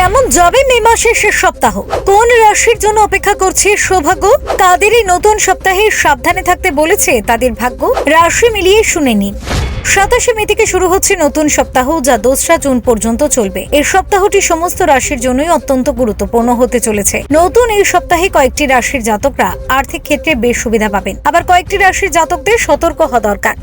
কেমন যাবে মে মাসের শেষ সপ্তাহ? কোন রাশির জন্য অপেক্ষা করছে সৌভাগ্য? তাদেরই নতুন সপ্তাহে সাবধানে থাকতে বলেছে তাদের ভাগ্য। রাশি মিলিয়ে শুনে নিন। সাতাশে মে থেকে শুরু হচ্ছে নতুন সপ্তাহ যা দোসরা জুন পর্যন্ত চলবে। এই সপ্তাহটি সমস্ত রাশির জন্যই অত্যন্ত গুরুত্বপূর্ণ হতে চলেছে। নতুন এই সপ্তাহে কয়েকটি রাশির জাতকরা আর্থিক ক্ষেত্রে বেশ সুবিধা পাবেন। আবার কয়েকটি রাশির জাতকদের সতর্ক হওয়া দরকার।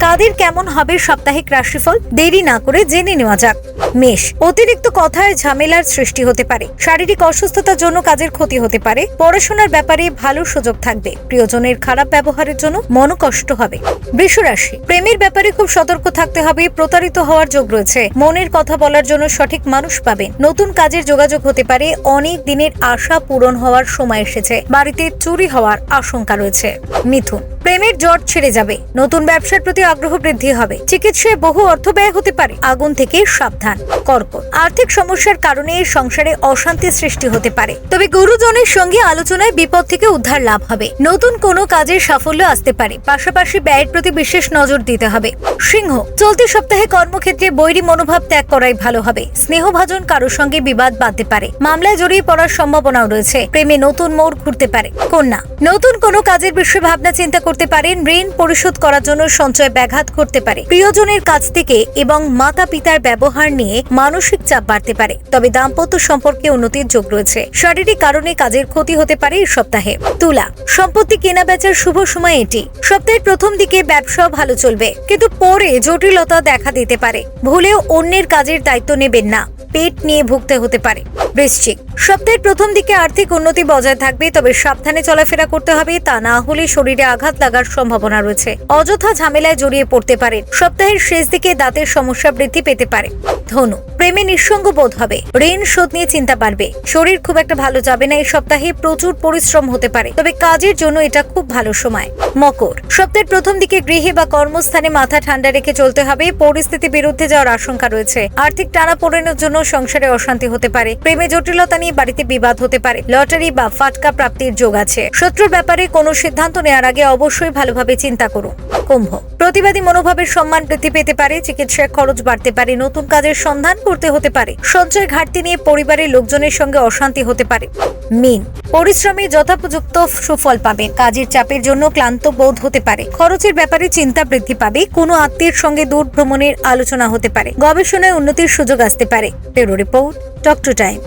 কাদের কেমন হবে সাপ্তাহিক রাশিফল? দেরি না করে জেনে নেওয়া যাক। মেষ, অতিরিক্ত কথায় ঝামেলার সৃষ্টি হতে পারে। শারীরিক অসুস্থতার জন্য কাজের ক্ষতি হতে পারে। পড়াশোনার ব্যাপারে ভালো সুযোগ থাকবে। প্রিয়জনের খারাপ ব্যবহারের জন্য মনোকষ্ট হবে। বৃষ রাশি প্রেমের ব্যাপারে খুব সতর্ক থাকতে হবে। প্রতারিত হওয়ার যোগ রয়েছে। মনের কথা বলার জন্য সঠিক মানুষ পাবেন। নতুন কাজের যোগাযোগ হতে পারে। অনেক দিনের আশা পূরণ হওয়ার সময় এসেছে। বাড়িতে চুরি হওয়ার আশঙ্কা রয়েছে। মিথুন, প্রেমের জট ছেড়ে যাবে। নতুন ব্যবসার প্রতি আগ্রহ বৃদ্ধি হবে। চিকিৎসায় বহু অর্থ ব্যয় হতে পারে। আগুন থেকে সাবধান, কর্কট। আর্থিক সমস্যার কারণে সংসারে অশান্তি সৃষ্টি হতে পারে। তবে গুরুজনের সঙ্গে আলোচনায় বিপদ থেকে উদ্ধার লাভ হবে। নতুন কোনো কাজের সাফল্য আসতে পারে। পাশাপাশি ব্যয়ের প্রতি বিশেষ নজর দিতে হবে। সিংহ, চলতি সপ্তাহে কর্মক্ষেত্রে বৈরী মনোভাব ত্যাগ করাই ভালো হবে। স্নেহভাজন কারোর সঙ্গে বিবাদ বাঁধতে পারে। মামলায় জড়িয়ে পড়ার সম্ভাবনাও রয়েছে। প্রেমে নতুন মোড় ঘুরতে পারে। কন্যা, নতুন কোনো কাজের বিষয়ে ভাবনা চিন্তা করতে পারেন। ঋণ পরিশোধ করার জন্য সঞ্চয় ব্যাঘাত করতে পারে। প্রিয়জনের কাছ থেকে এবং মাতা পিতার ব্যবহার নিয়ে মানসিক চাপ বাড়তে পারে। তবে দাম্পত্য সম্পর্কে উন্নতির যোগ রয়েছে। শারীরিক কারণে কাজের ক্ষতি হতে পারে এই সপ্তাহে। তুলা, সম্পত্তি কেনা বেচার শুভ সময় এটি। সপ্তাহের প্রথম দিকে ব্যবসাও ভালো চলবে। কিন্তু পরে জটিলতা দেখা দিতে পারে। ভুলেও অন্যের কাজের দায়িত্ব নেবেন না। পেট নিয়ে ভুগতে হতে পারে। বৃশ্চিক সপ্তাহের প্রথম দিকে আর্থিক উন্নতি বজায় থাকবে, তবে সাবধানে চলাফেরা করতে হবে, তা না হলে শরীরে আঘাত লাগার সম্ভাবনা রয়েছে। অযথা ঝামেলায় জড়িয়ে পড়তে পারেন সপ্তাহের শেষ দিকে দাঁতের সমস্যা বৃদ্ধি পেতে পারে। ধনু, প্রেমে নিঃসঙ্গ বোধ হবে। ঋণ শোধ নিয়ে চিন্তা বাড়বে। শরীর খুব একটা ভালো যাবে না, এই সপ্তাহে প্রচুর পরিশ্রম হতে পারে। তবে কাজের জন্য এটা খুব ভালো সময়। মকর, সপ্তাহের প্রথম দিকে গৃহে বা কর্মস্থানে মাথা ঠান্ডা রেখে চলতে হবে, পরিস্থিতি বিরুদ্ধে যাওয়ার আশঙ্কা রয়েছে। আর্থিক টানা পড়ানোর জন্য সংসারে অশান্তি হতে পারে। প্রেমে জটিলতা নিয়ে বাড়িতে বিবাদ হতে পারে। লটারি বা ফাটকা প্রাপ্তির যোগ আছে। শত্রুর ব্যাপারে কোনো সিদ্ধান্ত নেওয়ার আগে অবশ্যই ভালোভাবে চিন্তা করুন। কুম্ভ। প্রতিবাদী মনোভাবের সম্মান বৃদ্ধি পেতে পারে, চিকিৎসার খরচ বাড়তে পারে, নতুন কাজের সন্ধান করতে হতে পারে, সঞ্চয় ঘাটতি নিয়ে পরিবারের লোকজনের সঙ্গে অশান্তি হতে পারে। মিন। পরিশ্রমে যথাপযুক্ত সুফল পাবেন। কাজের চাপের জন্য ক্লান্ত বোধ হতে পারে। খরচের ব্যাপারে চিন্তা বৃদ্ধি পাবে। কোনো আত্মীয়ের সঙ্গে দূর ভ্রমণের আলোচনা হতে পারে। গবেষণায় উন্নতির সুযোগ আসতে পারে। Bureau report talk to time.